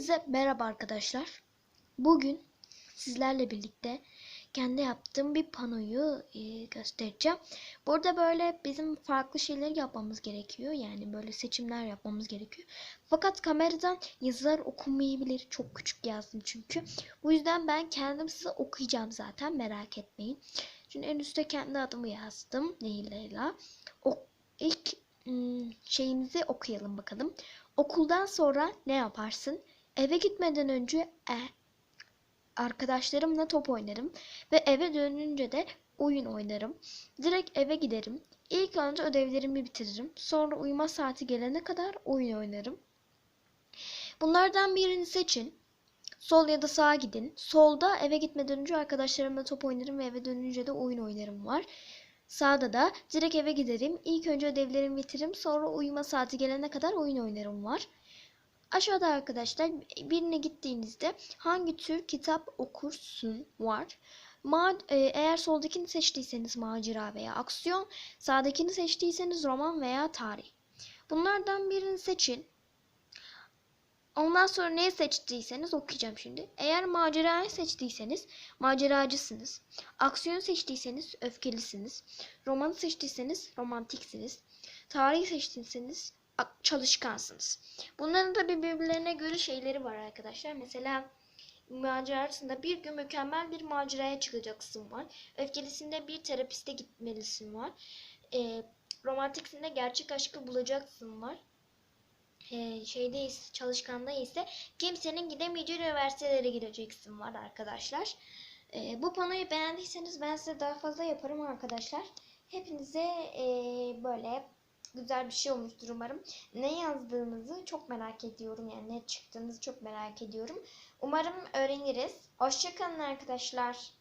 Hepinize merhaba arkadaşlar. Bugün sizlerle birlikte kendi yaptığım bir panoyu e, göstereceğim. Burada böyle bizim farklı şeyler yapmamız gerekiyor. Yani böyle seçimler yapmamız gerekiyor. Fakat kameradan yazılar okunmayabilir. Çok küçük yazdım çünkü. Bu yüzden ben kendim size okuyacağım zaten merak etmeyin. Şimdi en üstte kendi adımı yazdım. Leyla'yla. O, ilk hmm, şeyimizi okuyalım bakalım. Okuldan sonra ne yaparsın? Eve gitmeden önce e, arkadaşlarımla top oynarım ve eve dönünce de oyun oynarım. Direkt eve giderim. İlk önce ödevlerimi bitiririm. Sonra uyuma saati gelene kadar oyun oynarım. Bunlardan birini seçin. Sol ya da sağa gidin. Solda eve gitmeden önce arkadaşlarımla top oynarım ve eve dönünce de oyun oynarım var. Sağda da direkt eve giderim. İlk önce ödevlerimi bitiririm. Sonra uyuma saati gelene kadar oyun oynarım var. Aşağıda arkadaşlar birine gittiğinizde hangi tür kitap okursun var. Ma e, eğer soldakini seçtiyseniz macera veya aksiyon, sağdakini seçtiyseniz roman veya tarih. Bunlardan birini seçin. Ondan sonra neyi seçtiyseniz okuyacağım şimdi. Eğer macerayı seçtiyseniz maceracısınız. Aksiyon seçtiyseniz öfkelisiniz. Romanı seçtiyseniz romantiksiniz. Tarihi seçtiyseniz çalışkansınız. Bunların da birbirlerine göre şeyleri var arkadaşlar. Mesela macerasında bir gün mükemmel bir maceraya çıkacaksın var. Öfkelisinde bir terapiste gitmelisin var. E, romantiksinde gerçek aşkı bulacaksın var. E, şeyde ise, çalışkanda ise kimsenin gidemeyeceği üniversitelere gideceksin var arkadaşlar. E, bu panoyu beğendiyseniz ben size daha fazla yaparım arkadaşlar. Hepinize e, böyle güzel bir şey olmuştur umarım. Ne yazdığınızı çok merak ediyorum. Yani ne çıktığınızı çok merak ediyorum. Umarım öğreniriz. Hoşçakalın arkadaşlar.